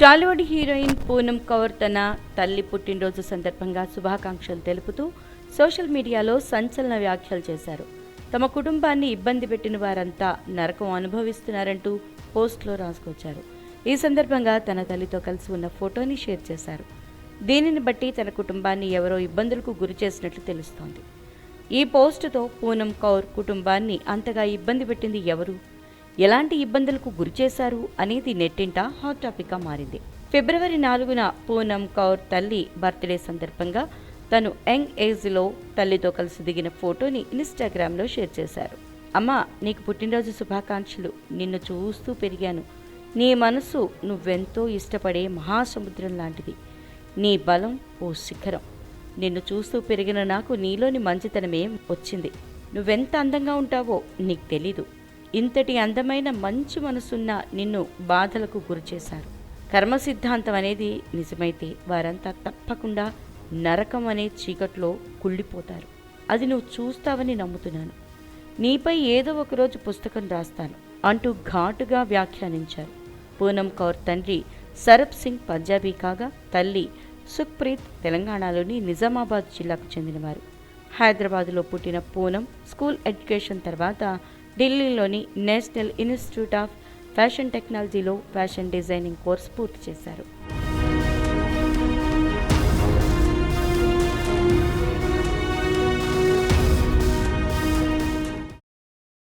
Tollywood heroine Poonam Kaur తన తల్లి పుట్టినరోజు సందర్భంగా శుభాకాంక్షలు తెలుపుతూ సోషల్ మీడియాలో సంచలన వ్యాఖ్యలు చేశారు. తమ కుటుంబాన్ని ఇబ్బంది పెట్టిన వారంతా నరకం అనుభవిస్తున్నారంటూ పోస్ట్లో రాసుకొచ్చారు. ఈ సందర్భంగా తన తల్లితో కలిసి ఉన్న ఫోటోని షేర్ చేశారు. దీనిని బట్టి తన కుటుంబాన్ని ఎవరో ఇబ్బందులకు గురి చేసినట్లు తెలుస్తోంది. ఈ పోస్టుతో పూనం కౌర్ కుటుంబాన్ని అంతగా ఇబ్బంది పెట్టింది ఎవరు? ఎలాంటి ఇబ్బందులకు గురి చేశారు అనేది నెట్టింట హాట్ టాపిక్గా మారింది. ఫిబ్రవరి నాలుగున పూనం కౌర్ తల్లి బర్త్డే సందర్భంగా తను యంగ్ ఏజ్లో తల్లితో కలిసి దిగిన ఫోటోని ఇన్స్టాగ్రామ్లో షేర్ చేశారు. అమ్మా నీకు పుట్టినరోజు శుభాకాంక్షలు. నిన్ను చూస్తూ పెరిగాను. నీ మనసు నువ్వెంతో ఇష్టపడే మహాసముద్రం లాంటిది. నీ బలం ఓ శిఖరం. నిన్ను చూస్తూ పెరిగిన నాకు నీలోని మంచితనమే వచ్చింది. నువ్వెంత అందంగా ఉంటావో నీకు తెలీదు. ఇంతటి అందమైన మంచి మనసున్న నిన్ను బాధలకు గురిచేశారు. కర్మ సిద్ధాంతం అనేది నిజమైతే వారంతా తప్పకుండా నరకం అనే చీకట్లో కుళ్ళిపోతారు. అది నువ్వు చూస్తావని నమ్ముతున్నాను. నీపై ఏదో ఒకరోజు పుస్తకం రాస్తాను అంటూ ఘాటుగా వ్యాఖ్యానించారు. పూనం కౌర్ తండ్రి సరబ్ సింగ్ పంజాబీ కాగా తల్లి సుఖ్ప్రీత్ తెలంగాణలోని నిజామాబాద్ జిల్లాకు చెందినవారు. హైదరాబాదులో పుట్టిన పూనం స్కూల్ ఎడ్యుకేషన్ తర్వాత ఢిల్లీలోని నేషనల్ ఇన్స్టిట్యూట్ ఆఫ్ ఫ్యాషన్ టెక్నాలజీలో ఫ్యాషన్ డిజైనింగ్ కోర్సు పూర్తి చేశారు.